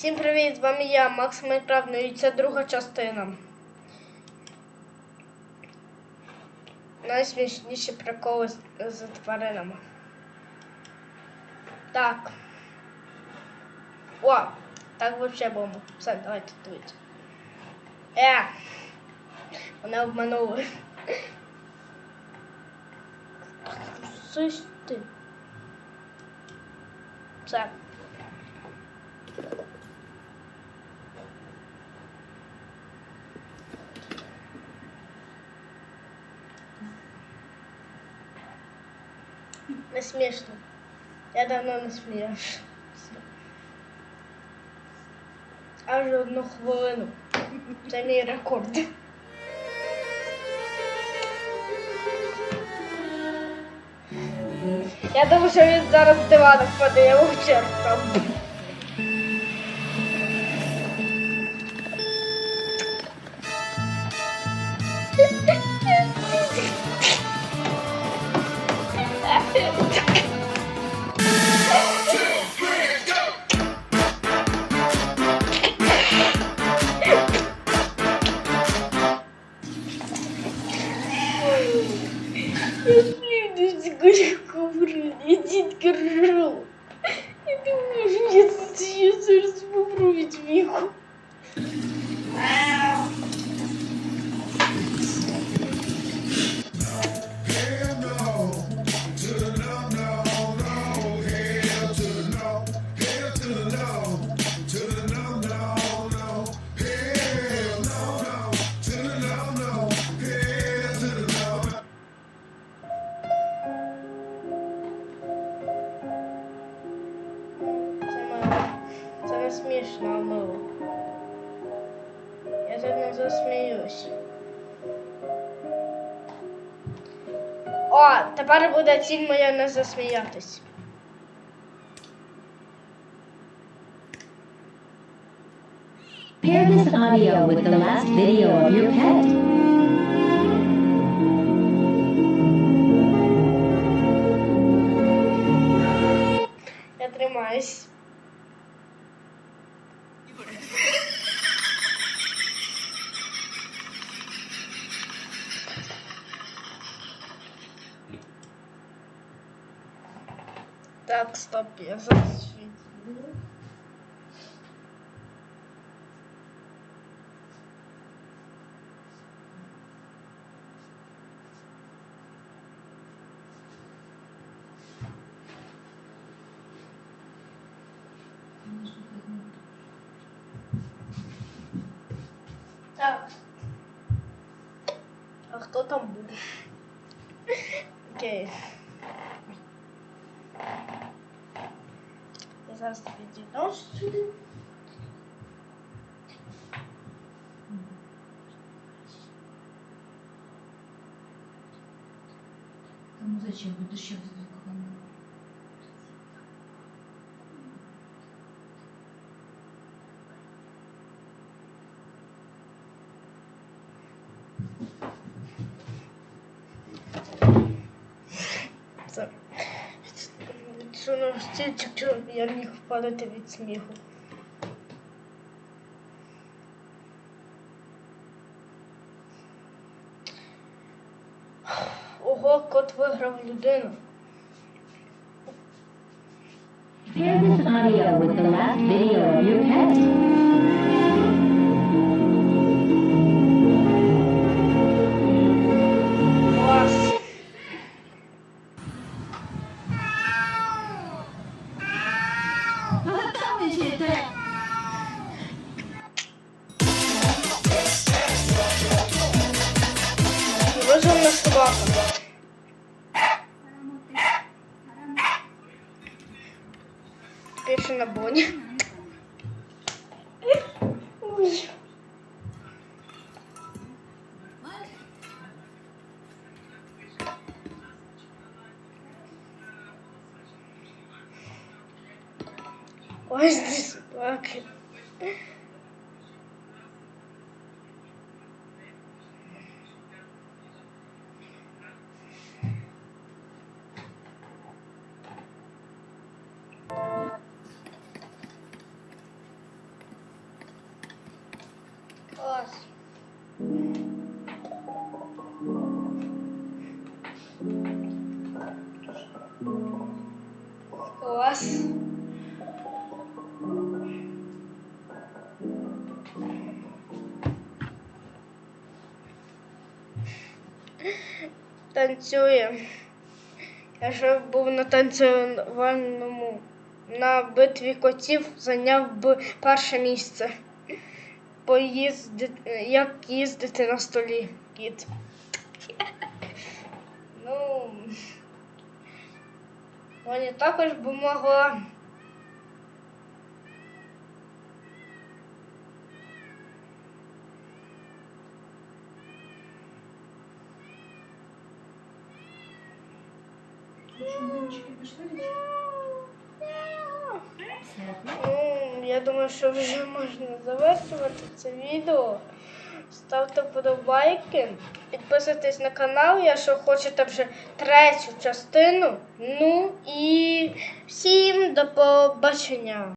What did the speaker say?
Всім привіт! З вами я, Макс Майнкрафт, ну і це друга частина. Найсмішніші приколи з, тваринами. Так. О! Так взагалі бомба. Все, давайте дивіться. Е! Мене обманули. Щось ти. Все. Не смішно. Я давно не сміявся. Аж одну хвилину. Це мій рекорд. Я думаю, що він зараз дивана впаде, я його черпав. Я сліду з ковру, ідіть кажу. Я думаю, що я, я зараз помру від Не смішно, а. Я тут не засміюсь. О, тепер буде ціль моя не засміятись. Pair this audio with the last video of your pet. Так, стоп, я зараз відійду. Так. А хто там буде? Окей. Я зараз підійду сюди. Ну зачем будешь сейчас So. Що на стільчик, я міг впадати від сміху. Ого, кот виграв людину. Pair this audio with the last video of your pet. Pierwszy na błonie. Why is this bucket? Танцює. Я ще був на танцювальному на битві котів, зайняв би перше місце. Поїзди... Як їздити на столі, кіт. Ну. Вони також би могла. Пішли лічити? Все. Ну, я думаю, що вже можна завершувати це відео. Ставте вподобайки, підписуйтесь на канал, якщо хочете вже третю частину. Ну і всім до побачення.